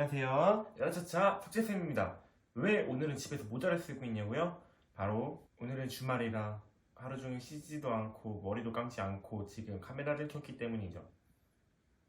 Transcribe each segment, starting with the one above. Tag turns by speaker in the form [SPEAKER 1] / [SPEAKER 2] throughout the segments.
[SPEAKER 1] 안녕하세요. 야차차 석재쌤입니다. 왜 오늘은 집에서 모자를 쓰고 있냐고요? 바로 오늘은 주말이라 하루 종일 쉬지도 않고 머리도 감지 않고 지금 카메라를 켰기 때문이죠.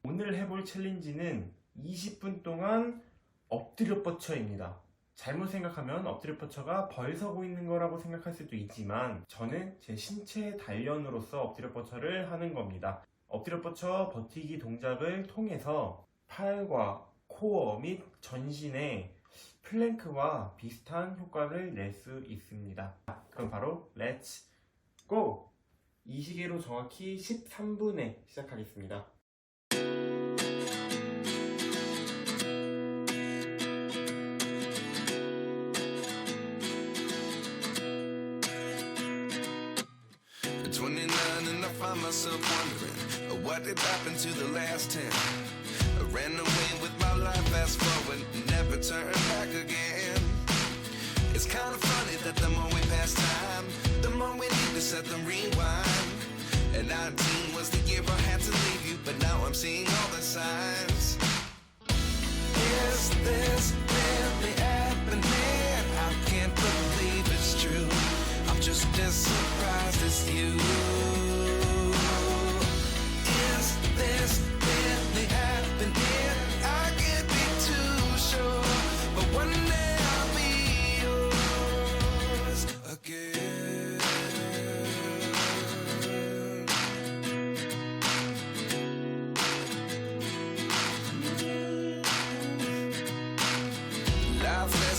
[SPEAKER 1] 오늘 해볼 챌린지는 20분 동안 엎드려 뻗쳐입니다. 잘못 생각하면 엎드려 뻗쳐가 벌 서고 있는 거라고 생각할 수도 있지만 저는 제 신체 단련으로서 엎드려 뻗쳐를 하는 겁니다. 엎드려 뻗쳐 버티기 동작을 통해서 팔과 코어 및 전신에 플랭크와 비슷한 효과를 낼 수 있습니다. 그럼 바로 렛츠 고! 이 시계로 정확히 13분에 시작하겠습니다.
[SPEAKER 2] At 29 and I find myself wondering uh, what did happen to the last 10. Ran away with my life, fast forward, never turn back again. It's kind of funny that the more we pass time, the more we need to set them rewind. And 19 was the year I had to leave you, but now I'm seeing all the signs. Is this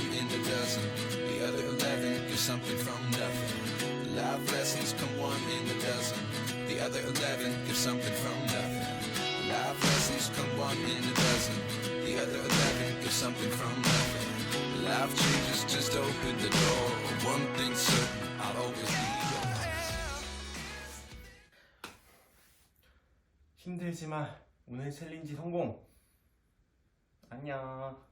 [SPEAKER 2] One in a dozen. The other eleven get something from nothing. Life lessons come one in a dozen. The other eleven get something from nothing. Life lessons come one in a dozen. The other eleven get something from nothing. Life changes just open the door. One thing's certain, I'll always be.
[SPEAKER 1] 힘들지만 오늘 챌린지 성공! 안녕.